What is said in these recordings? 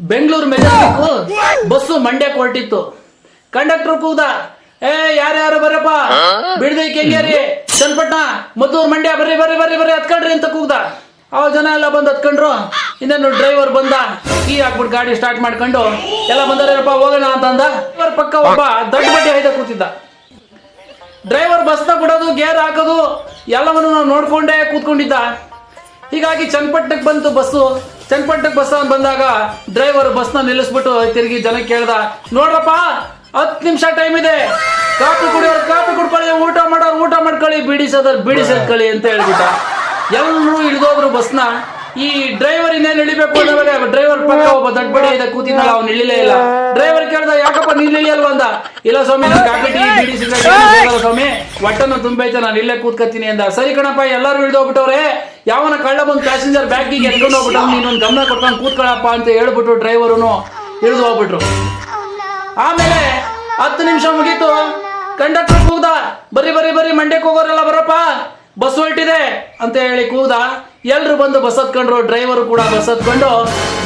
Bengaluru Majestic bus ಮಂಡ್ಯಕ್ಕೆ ಹೊರಟಿತ್ತು conductor ಕೂದ ಏ ಯಾರ್ಯಾರು ಬರಪ್ಪ? ಬಿಡದಿ ಕೆಂಗೇರಿ ಚನ್ನಪಟ್ಟಣ ಮದ್ದೂರು ಮಂಡ್ಯ ಬರ್ರಿ ಬರ್ರಿ ಬರ್ರಿ ಬರ್ರಿ ಹತ್ಕೊಂಡ್ರಿ ಅಂತ ಕೂಗ್ದ. ಅವಾಗ ಜನ ಎಲ್ಲ ಬಂದು ಹತ್ಕೊಂಡ್ರು. ಇನ್ನೇನು ಡ್ರೈವರ್ ಬಂದ ಕೀ ಹಾಕ್ಬಿಟ್ಟು ಗಾಡಿ ಸ್ಟಾರ್ಟ್ ಮಾಡ್ಕೊಂಡು ಎಲ್ಲ ಬಂದಾರಪ್ಪ ಹೋಗೋಣ ಅಂತ ಅಂದ ಡ್ರೈವರ್ ಪಕ್ಕ ಒಬ್ಬ ದೊಡ್ಡ ಬಡ್ಡಿ ಹೈದ ಕೂತಿದ್ದ. ಡ್ರೈವರ್ ಬಸ್ನ ಬಿಡೋದು ಗೇರ್ ಹಾಕೋದು ಎಲ್ಲವನ್ನು ನಾವು ನೋಡ್ಕೊಂಡೇ ಕೂತ್ಕೊಂಡಿದ್ದ. ಹೀಗಾಗಿ ಚನ್ನಪಟ್ಟಣಕ್ಕೆ ಬಂತು ಬಸ್ಸು. ಚನ್ನಪಟ್ಟಣಕ್ಕೆ ಬಸ್ ಬಂದಾಗ ಡ್ರೈವರ್ ಬಸ್ನ ನಿಲ್ಲಿಸ್ಬಿಟ್ಟು ತಿರುಗಿ ಜನಕ್ಕೆ ಕೇಳ್ದ, ನೋಡ್ರಪ್ಪ, ಹತ್ತು ನಿಮಿಷ ಟೈಮ್ ಇದೆ. ಕಾಫಿ ಕುಡಿಯೋರು ಕಾಫಿ ಕುಡ್ಕೊಳ್ಳಿ, ಊಟ ಮಾಡೋರು ಊಟ ಮಾಡ್ಕೊಳ್ಳಿ ಬಿಡಿಸೋದ್ರ ಬಿಡಿಸ್ಕೊಳ್ಳಿ ಅಂತ ಹೇಳ್ಬಿಟ್ಟ. ಎಲ್ಲರೂ ಇಳಿದೋದ್ರು ಬಸ್ನ ಈ ಡ್ರೈವರ್ ಇನ್ನೇನು ಇಳಿಬೇಕು ಅನ್ನೋವಾಗ ಡ್ರೈವರ್ ಪಕ್ಕ ಒಬ್ಬ ದಡ್ಬಡಿ ಬಡಿ ಇದೆ ಕೂತಿದ್ದಲ್ಲ ಅವ್ನು ಇಳಿಲೇ ಇಲ್ಲ. ಡ್ರೈವರ್ ಕೇಳ್ದ, ಯಾಕಪ್ಪ ನೀನ್ ಇಳಿಯಲ್ವ ಅಂದ. ಇಲ್ಲ ಸ್ವಾಮಿ ಸ್ವಾಮಿ ಒಟ್ಟನ್ನು ತುಂಬೈತೆ, ನಾನು ಇಲ್ಲೇ ಕೂತ್ಕತ್ತೀನಿ ಅಂದ. ಸರಿ ಕಣಪ್ಪ, ಎಲ್ಲರೂ ಇಳ್ದೋಗ್ಬಿಟ್ಟವ್ರೆ. ಯಾವನ ಕಳ್ಳ ಬಂದು ಪ್ಯಾಸೆಂಜರ್ ಬ್ಯಾಗಿಗೆ ಎತ್ಕೊಂಡು ಹೋಗ್ಬಿಟ್ಟು ನೀನೊಂದು ಗಮನ ಕೊಟ್ಕೊಂಡು ಕೂತ್ಕೊಳ್ಳಪ್ಪ ಅಂತ ಹೇಳ್ಬಿಟ್ಟು ಡ್ರೈವರುನು ಇಳಿದು ಹೋಗ್ಬಿಟ್ರು. ಆಮೇಲೆ ಹತ್ತು ನಿಮಿಷ ಮುಗೀತು. ಕಂಡಕ್ಟರ್ ಕೂಗ್ದ ಬರಿ ಬರಿ ಬರಿ ಮಂಡ್ಯಕ್ಕೆ ಹೋಗೋರೆಲ್ಲ ಬರಪ್ಪ. ಬಸ್ ಹೊರಟಿದೆ ಅಂತ ಹೇಳಿ ಕೂದ. ಎಲ್ರು ಬಂದು ಬಸ್ ಹತ್ಕೊಂಡ್ರು ಡ್ರೈವರು ಕೂಡ ಬಸ್ ಹತ್ಕೊಂಡು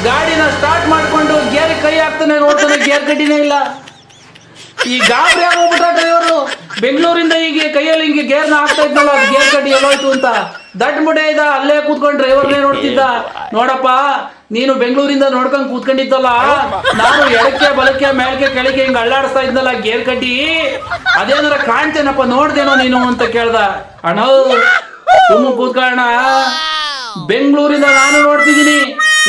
ಗಾಡಿನ ಸ್ಟಾರ್ಟ್ ಮಾಡ್ಕೊಂಡು ಗೇರ್ ಕೈ ಹಾಕ್ತಾನೆ ನೋಡ್ತಾನೆ, ಗೇರ್ ಕಟ್ಟಿನೇ ಇಲ್ಲ. ಈ ಗಾಬರಿ ಆಗೋಗ್ಬಿಟ್ರೆ ಡ್ರೈವರು ಬೆಂಗಳೂರಿಂದ ಈಗ ಕೈಯಲ್ಲಿ ಹಿಂಗೆ ಗೇರ್ನ ಹಾಕ್ತಾ ಇದ್ನಲ್ಲ ಗೇರ್ ಕಡ್ಡಿ ಎಲ್ಲೋಯ್ತು ಅಂತ. ದಟ್ ಮುಡೆ ಇದ್ದ ಅಲ್ಲೇ ಕೂತ್ಕೊಂಡು ಡ್ರೈವರ್ನೇ ನೋಡ್ತಿದ್ದ. ನೋಡಪ್ಪ, ನೀನು ಬೆಂಗಳೂರಿಂದ ನೋಡ್ಕೊಂಡ್ ಕೂತ್ಕೊಂಡಿದ್ದಲ್ಲ. ನಾನು ಎಡಕ್ಕೆ, ಬಲಕ್ಕೆ ಮೇಲ್ಕೆ ಕೆಳಗೆ ಹಿಂಗ್ ಅಳ್ಳಾಡಿಸ್ತಾ ಇದ್ನಲ್ಲ ಗೇರ್ ಕಟ್ಟಿ ಅದೇನಾರ ಕಾಣ್ತೇನಪ್ಪ, ನೋಡ್ದೇನೋ ನೀನು ಅಂತ ಕೇಳ್ದ. ಅಣ್ಣ ಸುಮ್ಮ ಕೂತ್ಕೊಳ್ಳೋಣ ಬೆಂಗಳೂರಿಂದ ನಾನು ನೋಡ್ತಿದ್ದೀನಿ.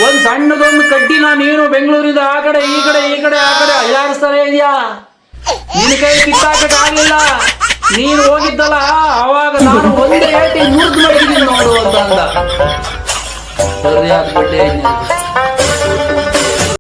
ಒಂದ್ ಸಣ್ಣದೊಂದು ಕಡ್ಡಿನ ನೀನು ಬೆಂಗಳೂರಿಂದ ಆ ಕಡೆ, ಈ ಕಡೆ ಈ ಕಡೆ, ಆ ಕಡೆ ಅಳ್ಳಾಡಿಸ್ತಾನೆ ಇದೆಯಾ? ನಿನ್ನ ಕೈ ಕಿತ್ತಾಕಕ್ ಆಗ್ಲಿಲ್ಲ. ನೀನು ಹೋಗಿದ್ದಲ್ಲ ಅವಾಗ ನಾನು ಒಂದೇ ಏಟಿ ಮುರಿದು ಮಾಡಿದ್ದೀನಿ ನೋಡು ಅಂತ ಅಂದ. ಸರಿಯಾದ ಬಡ್ಡೆ